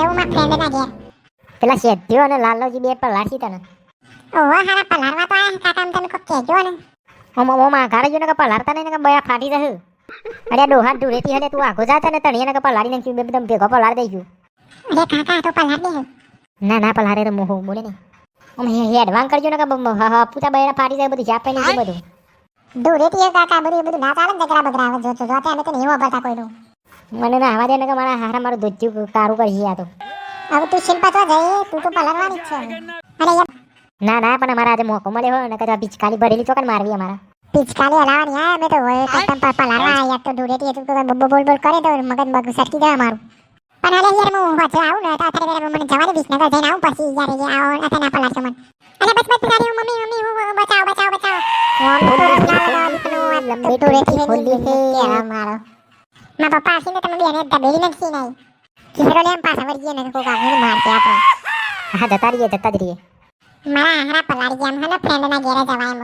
જવું મારા ફ્રેન્ડ ના ઘેર. પેલા શેઠિયો અને લાલજી બે પલાસી તને ઓહો હારા પલારવા તો આયા કાકા તમે કોક કહેજો ને. ઓમ ઓમ આ ઘરે જોને કે પલારતા નહીં ને બયા ફાટી જશે. અરે ડોહા ઢુરેતી હલે તું આખો જા તને તણીએ ને કે પલારી નાખ્યું બે એકદમ ભેગો પલાર દઈશું અરે કાકા તો પલાર દે ના ના પલારે તો મોહો બોલે નહીં. ઓમ હે હેડવાન કરજો ને કે પૂતા બૈરા ફાટી જાય બધું જાપે નહીં બધું. એ કાકા બધું બધું ના ચાલે ને જગરા બગરા આવે જો જો જો અમે તો નહીં વાપરતા કોઈનું. મને ના આવા દે ને કે મારા હારા મારું ધોત્યું કારું કરી આ તો. હવે તું શિલ્પા તો જઈ તું તો પલારવાની છે અરે ના ના પણ અમારા આજે મોકો મળ્યો હોય ને કે પિચકારી ભરેલી ચોકન મારવી અમારા. પિચકારી હલાવાની હા અમે તો હોય કસ્ટમ પર પલારવા આયા તો દૂરેથી એ તો બબ્બો બોલ બોલ કરે તો મગજ મગ સરકી જાય મારું પણ અરે યાર હું વાંચો આવું ને તો અત્યારે મને જવા દે નગર જઈને આવું પછી યાર એ આવો અત્યારે ના પલારજો મને. અને બસ બસ તારી મમ્મી મમ્મી હું બચાવ બચાવ બચાવ. લંબી ટોળેથી ખોલી છે આ મારો. મારા પપ્પા આવીને તમે બેને દબેલી નથી નહીં કિશોરો લેમ પાછા વળી ગયા ને કોક આવીને મારશે આપણે હા જતા રહીએ જતા જ રહીએ મારા હારા પલાળી ગયા હે ફ્રેન્ડ ના ઘેરે જવાય